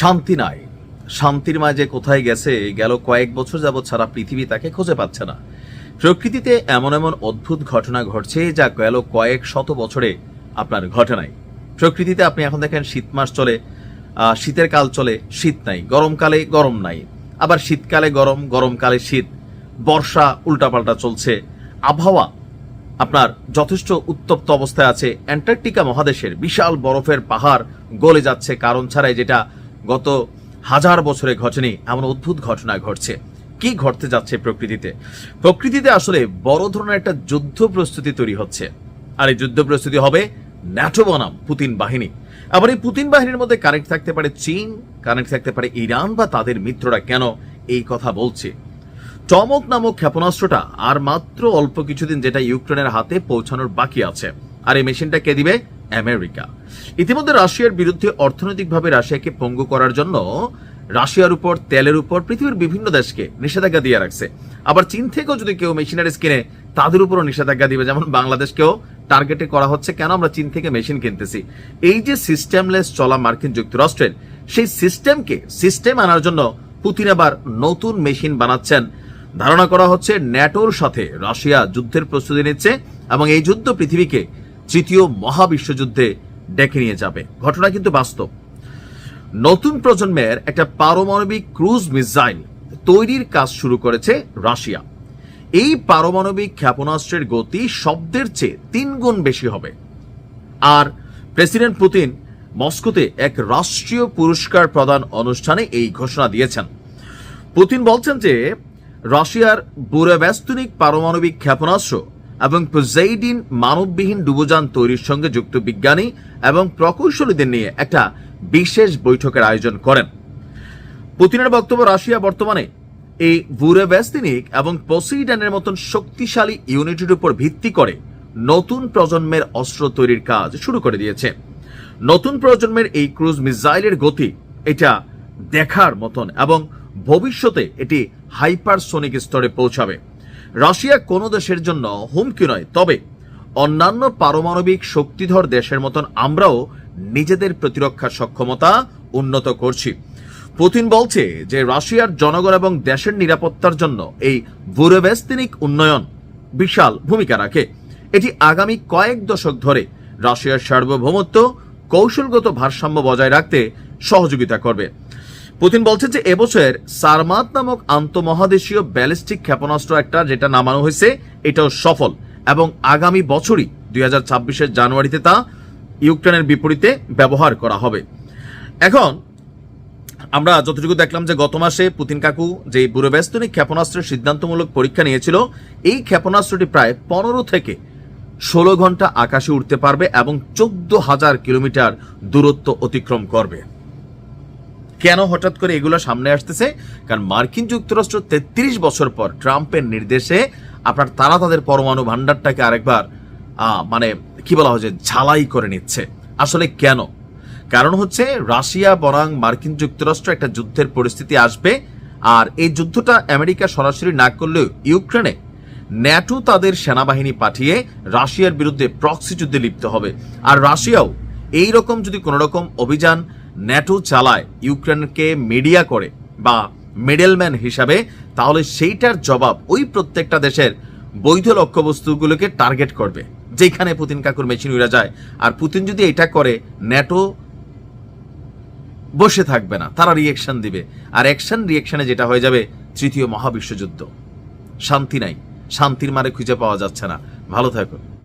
শান্তি নাই। শান্তির মাঝে কোথায় গেছে, গেল কয়েক বছর যাবৎ সারা পৃথিবী তাকে খুঁজে পাচ্ছে না। প্রকৃতিতে এমন এমন অদ্ভুত ঘটনা ঘটছে যা গেল কয়েক শত বছরে আপনার ঘটে নাই। প্রকৃতিতে আপনি এখন দেখেন শীত মাস চলে শীতের কাল চলে, শীত নাই, গরমকালে গরম নাই। আবার শীতকালে গরম, গরমকালে শীত, বর্ষা উল্টাপাল্টা চলছে। আবহাওয়া আপনার যথেষ্ট উত্তপ্ত অবস্থায় আছে। অ্যান্টার্কটিকা মহাদেশের বিশাল বরফের পাহাড় গলে যাচ্ছে কারণ ছাড়াই যেটা গত হাজার বছরে ঘটেনি এমন অদ্ভুত ঘটনা ঘটছে। কি ঘটতে যাচ্ছে প্রকৃতিতে? প্রকৃতিতে আসলে বড় ধরনের একটা যুদ্ধ প্রস্তুতি তৈরি হচ্ছে। আর এই যুদ্ধ প্রস্তুতি হবে ন্যাটো বনাম, পুতিন বাহিনী। আবার এই পুতিন বাহিনীর মধ্যে কানেক্ট থাকতে পারে চীন, কানেক্ট থাকতে পারে ইরান বা তাদের মিত্ররা কেন এই কথা বলছে? চমক নামক ক্ষেপণাস্ত্রটা আর মাত্র অল্প কিছুদিন যেটা ইউক্রেনের হাতে পৌঁছানোর বাকি আছে। আর এই মেশিনটা কে দিবে? আমেরিকা। ইতিমধ্যে রাশিয়ার বিরুদ্ধে অর্থনৈতিকভাবে রাশিয়াকে পঙ্গু করার জন্য রাশিয়ার উপর, তেলের উপর, পৃথিবীর বিভিন্ন দেশকে নিষেধাজ্ঞা দিয়ে রাখছে। আবার চীন থেকেও যদি কেউ মেশিনারিজ কিনে, তাদের উপরও নিষেধাজ্ঞা দিবে। যেমন বাংলাদেশকেও টার্গেটে করা হচ্ছে, কেন আমরা চীন থেকে মেশিন কিনতেছি? এই যে সিস্টেমলেস চলা মার্কিন যুক্তরাষ্ট্রের, সেই সিস্টেমকে সিস্টেম আনার জন্য পুতিন আবার নতুন মেশিন বানাচ্ছেন। ধারণা করা হচ্ছে ন্যাটোর সাথে রাশিয়া যুদ্ধের প্রস্তুতি নিচ্ছে এবং এই যুদ্ধ পৃথিবীকে তৃতীয় মহাবিশ্বযুদ্ধে ডেকে নিয়ে যাবে। ঘটনা কিন্তু বাস্তব। নতুন প্রজন্মের একটা পারমাণবিক ক্রুজ মিসাইল তৈরির কাজ শুরু করেছে রাশিয়া। এই পারমাণবিক ক্ষেপণাস্ত্রের গতি শব্দের চেয়ে তিন গুণ বেশি হবে। আর প্রেসিডেন্ট পুতিন মস্কোতে এক রাষ্ট্রীয় পুরস্কার প্রদান অনুষ্ঠানে এই ঘোষণা দিয়েছেন। পুতিন বলছেন যে, রাশিয়ার বুরেব্যাস্তনিক পারমাণবিক ক্ষেপণাস্ত্র এবং প্রোজাইডিন মানববিহীন ডুবোযান তৈরির সঙ্গে যুক্ত বিজ্ঞানী এবং প্রকৌশলীদের নিয়ে একটা বিশেষ বৈঠকের আয়োজন করেন। পুতিনের বক্তব্য রাশিয়া বর্তমানে এই বুরেব্যাস্তিনিক এবং পসিডানের মতন শক্তিশালী ইউনিটের উপর ভিত্তি করে নতুন প্রজন্মের অস্ত্র তৈরির কাজ শুরু করে দিয়েছে। নতুন প্রজন্মের এই ক্রুজ মিসাইলের গতি এটা দেখার মতন এবং ভবিষ্যতে এটি হাইপারসোনিক স্তরে পৌঁছাবে। রাশিয়া কোনো দেশের জন্য হুমকি নয়, তবে অন্যান্য পারমাণবিক শক্তিধর দেশের মতন আমরাও নিজেদের প্রতিরক্ষা সক্ষমতা উন্নত করছি। পুতিন বলছে যে, রাশিয়ার জনগণ এবং দেশের নিরাপত্তার জন্য এই বুরেবেস্তিনিক উন্নয়ন বিশাল ভূমিকা রাখে। এটি আগামী কয়েক দশক ধরে রাশিয়ার সার্বভৌমত্ব কৌশলগত ভারসাম্য বজায় রাখতে সহযোগিতা করবে। পুতিন বলছে যে এবছর সারমাত নামক আন্তমহাদেশীয় ব্যালিস্টিক ক্ষেপণাস্ত্র একটা যেটা নামানো হয়েছে, এটাও সফল। এবং আগামী বছরই, দুই হাজার জানুয়ারিতে তা ইউক্রেনের বিপরীতে ব্যবহার করা হবে। এখন, আমরা যতটুকু দেখলাম যে গত মাসে পুতিন কাকু যে বুড়োব্যস্তনিক ক্ষেপণাস্ত্রের সিদ্ধান্তমূলক পরীক্ষা নিয়েছিল, এই ক্ষেপণাস্ত্রটি প্রায় পনেরো থেকে ষোলো ঘণ্টা আকাশে উঠতে পারবে এবং চোদ্দ হাজার কিলোমিটার দূরত্ব অতিক্রম করবে। কেন হঠাৎ করে এগুলো সামনে আসতেছে? কারণ মার্কিন যুক্তরাষ্ট্র তেত্রিশ বছর পর ট্রাম্পের নির্দেশে আপনার তারা তাদের পরমাণু ভান্ডারটাকে আরেকবার মানে কি বলা যে ঝালাই করে নিচ্ছে। আসলে কেন? কারণ হচ্ছে রাশিয়া বনাং মার্কিন যুক্তরাষ্ট্র একটা যুদ্ধের পরিস্থিতি আসবে, আর এই যুদ্ধটা আমেরিকা সরাসরি না করলেও ইউক্রেনে ন্যাটো তাদের সেনাবাহিনী পাঠিয়ে রাশিয়ার বিরুদ্ধে প্রক্সি যুদ্ধে লিপ্ত হবে। আর রাশিয়াও এই রকম যদি কোনো রকম অভিযান ন্যাটো চালায় ইউক্রেনকে মিডিয়া করে বা মিডলম্যান হিসাবে, তাহলে সেইটার জবাব ওই প্রত্যেকটা দেশের বৈধ লক্ষ্যবস্তুগুলোকে টার্গেট করবে যেখানে পুতিন কাকুর মেশিন উড়া যায়। আর পুতিন যদি এটা করে, ন্যাটো বসে থাকবে না, তারা রিয়েকশন দিবে। আর অ্যাকশন রিয়েকশনে যেটা হয়ে যাবে, তৃতীয় মহাবিশ্বযুদ্ধ। শান্তি নাই, শান্তির মারে খুঁজে পাওয়া যাচ্ছে না। ভালো থাকুন।